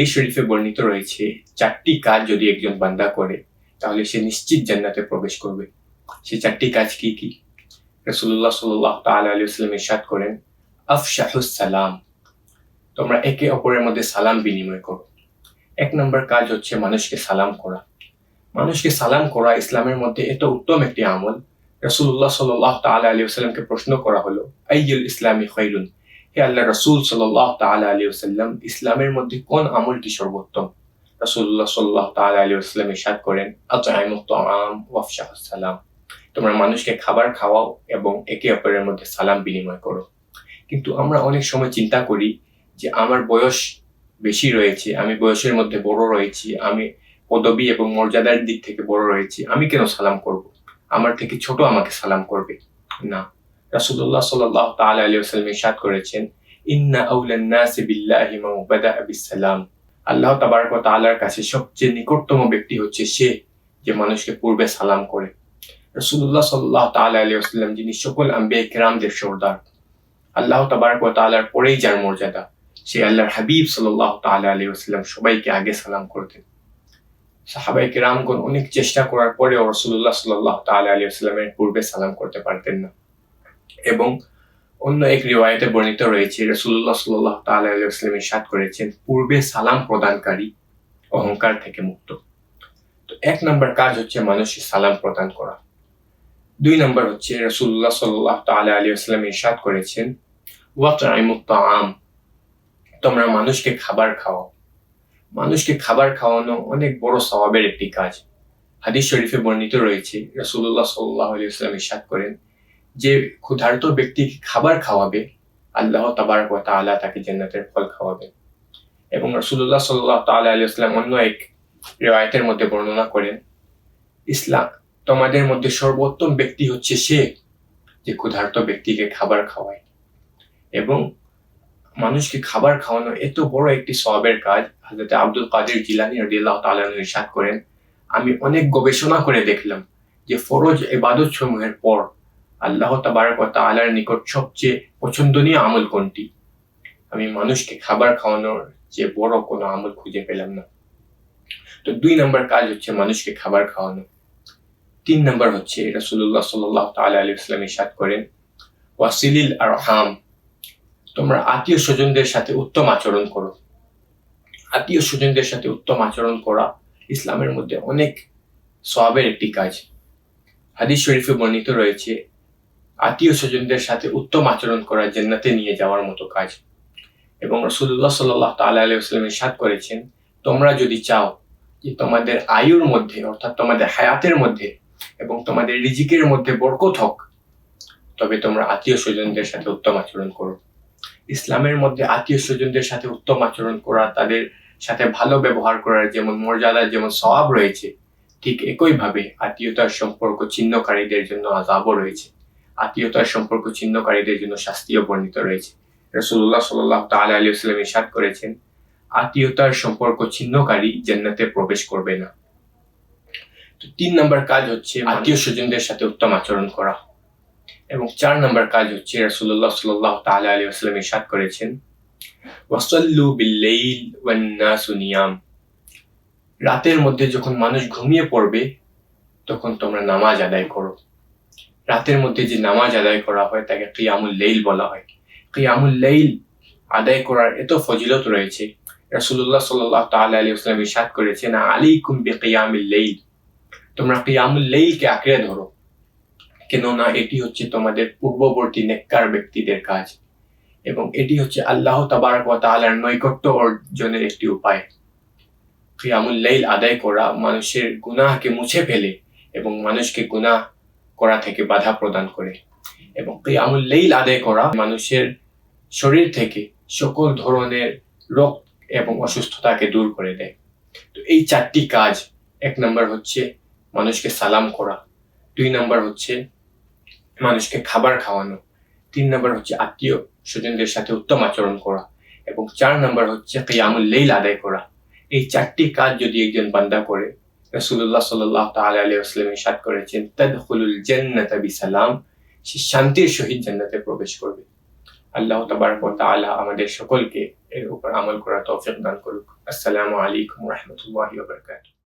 হাদিস শরীফে বর্ণিত রয়েছে, চারটি কাজ যদি একজন বান্দা করে, তাহলে সে নিশ্চিত জান্নাতে প্রবেশ করবে। সে চারটি কাজ কি কি? রসুল্লাহ সাল্লাহ আসলাম ইরশাদ করেন, আফশাহুস সালাম। তোমরা একে অপরের মধ্যে সালাম বিনিময় করো। এক নম্বর কাজ হচ্ছে মানুষকে সালাম করা। মানুষকে সালাম করা ইসলামের মধ্যে এত উত্তম একটি আমল। রসুল্লাহ সাল্লাহ তাআলা আলী আসলামকে প্রশ্ন করা হলো, আইয়ুল ইসলামী খৈরুন হে আল্লাহ রসুল সাল্লাহ তাআলা আলী ইসলামের মধ্যে কোন আমলটি সর্বোত্তম? সাল্লাহ তাআলা আলী ইরশাদ করেন সালাম। তোমরা মানুষকে খাবার খাওয়াও এবং একে অপরের মধ্যে সালাম বিনিময় করো। কিন্তু আমরা অনেক সময় চিন্তা করি যে আমার বয়স বেশি রয়েছে, আমি বয়সের মধ্যে বড় রয়েছি, আমি পদবী এবং মর্যাদার দিক থেকে বড় রয়েছি, আমি কেন সালাম করব? আমার থেকে ছোট আমাকে সালাম করবে? না। রাসূলুল্লাহ সাল্লাল্লাহু তাআলা আলাইহি ওয়াসাল্লাম ইরশাদ করেছেন, ইন্না আউলান নাসি বিল্লাহি মান বাদাআ বিসসালাম। আল্লাহ তাবারক তাআলার কাছে সবচেয়ে নিকটতম ব্যক্তি হচ্ছে সে যে মানুষকে পূর্বে সালাম করে। রসুল্লাহ সাল্লাহ তাআলা আলাইহি ওয়াসাল্লাম যিনি সকল আম্বিয়া কিরামদের সর্দার, আল্লাহ তাবারক তাআলার পরেই যার মর্যাদা, সে আল্লাহর হাবিব সাল্লাহ তাআলা আলাইহি ওয়াসাল্লাম সবাইকে আগে সালাম করতেন। সাহাবাই কিরামগণ অনেক চেষ্টা করার পরেও রসুল্লাহ সাল্লাহ তাআলা আলাইহি ওয়াসাল্লামের পূর্বে সালাম করতে পারতেন না। এবং অন্য এক রিওয়ায়তে বর্ণিত রয়েছে রসুল্লাহ সাল্লাহ ওয়াসাল্লাম ইরশাদ করেছেন, পূর্বে সালাম প্রদানকারী অহংকার থেকে মুক্ত। তো এক নম্বর কাজ হচ্ছে মানুষকে সালাম প্রদান করা। দুই নম্বর হচ্ছে রসুল্লাহ সাল্লাহ তাআলা আলাইহি ওয়াসাল্লাম ইরশাদ করেছেন ওয়াতআইমুত তাআম। তোমরা মানুষকে খাবার খাওয়াও। মানুষকে খাবার খাওয়ানো অনেক বড় স্বভাবের একটি কাজ। হাদিস শরীফে বর্ণিত রয়েছে রসুল্লাহ সাল্লাহ আলাইহি ওয়াসাল্লাম ইরশাদ করেন যে ক্ষুধার্ত ব্যক্তিকে খাবার খাওয়াবে, আল্লাহ তাবারক তাআলা তাকে জান্নাতের ফল খাওয়াবে। এবং রসুল্লাহ সাল্লাহ আলাইহি ওয়াসাল্লাম অন্য এক রেওয়ায়তের মধ্যে বর্ণনা করেন, ইসলাম তোমাদের মধ্যে সর্বোত্তম ব্যক্তি হচ্ছে সে যে ক্ষুধার্ত ব্যক্তিকে খাবার খাওয়ায়। এবং মানুষকে খাবার খাওয়ানো এত বড় একটি সবের কাজ হাজরত আব্দুল কাদের জিলানি রদিয়াল্লাহ তাআলা ইরশাদ করেন, আমি অনেক গবেষণা করে দেখলাম যে ফরজ ইবাদত সমূহের পর আল্লাহ তাআলার নিকট সবচেয়ে পছন্দনীয় আমল কোনটি? আমি মানুষকে খাবার খাওয়ানোর যে বড় কোনো আমল খুঁজে পেলাম না। তো দুই নম্বর কাজ হচ্ছে মানুষকে খাবার খাওয়ানো। তিন নম্বর হচ্ছে রাসূলুল্লাহ সাল্লাল্লাহু তাআলা আলাইহি ওয়াসাল্লাম ইরশাদ করেন, ওয়াসিলিল আরহাম, তোমরা আত্মীয় স্বজনদের সাথে উত্তম আচরণ করো। আত্মীয় স্বজনদের সাথে উত্তম আচরণ করা ইসলামের মধ্যে অনেক সওয়াবের একটি কাজ। হাদিস শরীফে বর্ণিত রয়েছে আত্মীয় স্বজনদের সাথে উত্তম আচরণ করা জান্নাতে নিয়ে যাওয়ার মতো কাজ। এবং রসুল্লাহ সাল্লাহ তাল্লাহ আলাইসাল্লাম ইরশাদ করেছেন, তোমরা যদি চাও যে তোমাদের আয়ুর মধ্যে, অর্থাৎ তোমাদের হায়াতের মধ্যে এবং তোমাদের রিজিকের মধ্যে বরকত হোক, তবে তোমরা আত্মীয় স্বজনদের সাথে উত্তম আচরণ করো। ইসলামের মধ্যে আত্মীয় স্বজনদের সাথে উত্তম আচরণ করা, তাদের সাথে ভালো ব্যবহার করার যেমন মর্যাদা যেমন স্বভাব রয়েছে, ঠিক একইভাবে আত্মীয়তার সম্পর্ক ছিন্নকারীদের জন্য আজাবও রয়েছে। আত্মীয়তার সম্পর্ক ছিন্নকারীদের জন্য শাস্তিও বর্ণিত রয়েছে। রসুল্লাহ সাল্লাহ তাআলা আলী আসলাম ইরশাদ করেছেন, আত্মীয়তার সম্পর্ক ছিন্নকারী জান্নাতে প্রবেশ করবে না। তো তিন নম্বর কাজ হচ্ছে আত্মীয় স্বজনদের সাথে উত্তম আচরণ করা। এবং চার নম্বর কাজ হচ্ছে রাসূলুল্লাহ সাল্লাল্লাহু তাআলা আলাইহি ওয়াসাল্লাম ইরশাদ করেছেন, ওয়াসাল্লু বিল-লাইল ওয়ান-নাসু রাতের মধ্যে যখন মানুষ ঘুমিয়ে পড়বে, তখন তোমরা নামাজ আদায় করো। রাতের মধ্যে যে নামাজ আদায় করা হয়, তাকে কিয়ামুল লাইল বলা হয়। কিয়ামুল লাইল আদায় করার এত ফজিলত রয়েছে। রাসূলুল্লাহ সাল্লাল্লাহু তাআলা আলাইহি ওয়াসাল্লাম ইরশাদ করেছেন, আলাইকুম বিকিয়ামিল লাইল। তোমরা কিয়ামুল লাইলকে আঁকড়ে ধরো। কেননা এটি হচ্ছে তোমাদের পূর্ববর্তী নেককার ব্যক্তিদের কাজ। এবং এটি হচ্ছে আল্লাহ তাবারক ওয়া তাআলার নৈকট্য অর্জনের একটি উপায়। কিয়ামুল লাইল আদায় করা মানুষের গুনাহকে মুছে ফেলে এবং মানুষকে গুনাহ করা থেকে বাধা প্রদান করে। এবং কিয়ামুল লাইল আদায় করা মানুষের শরীর থেকে সকল ধরনের রোগ এবং অসুস্থতাকে দূর করে দেয়। তো এই চারটি কাজ, এক নম্বর হচ্ছে মানুষকে সালাম করা, দুই নম্বর হচ্ছে মানুষকে খাবার খাওয়ানো, তিন নম্বর হচ্ছে আত্মীয় স্বজনদের সাথে উত্তম আচরণ করা, এবং চার নম্বর হচ্ছে কিয়ামুল লেইল আদায় করা। এই চারটি কাজ যদি একজন বান্দা করে রাসূলুল্লাহ সাল্লাহ তাআলা সাত করেছেন জান্নাতা সালাম সে শান্তির সহিত জান্নাতে প্রবেশ করবে। আল্লাহ তালা আমাদের সকলকে এর উপর আমল করা তৌফিক দান করুক। আসসালামু আলাইকুম রহমতুল্লাহ বারাকাতুহু।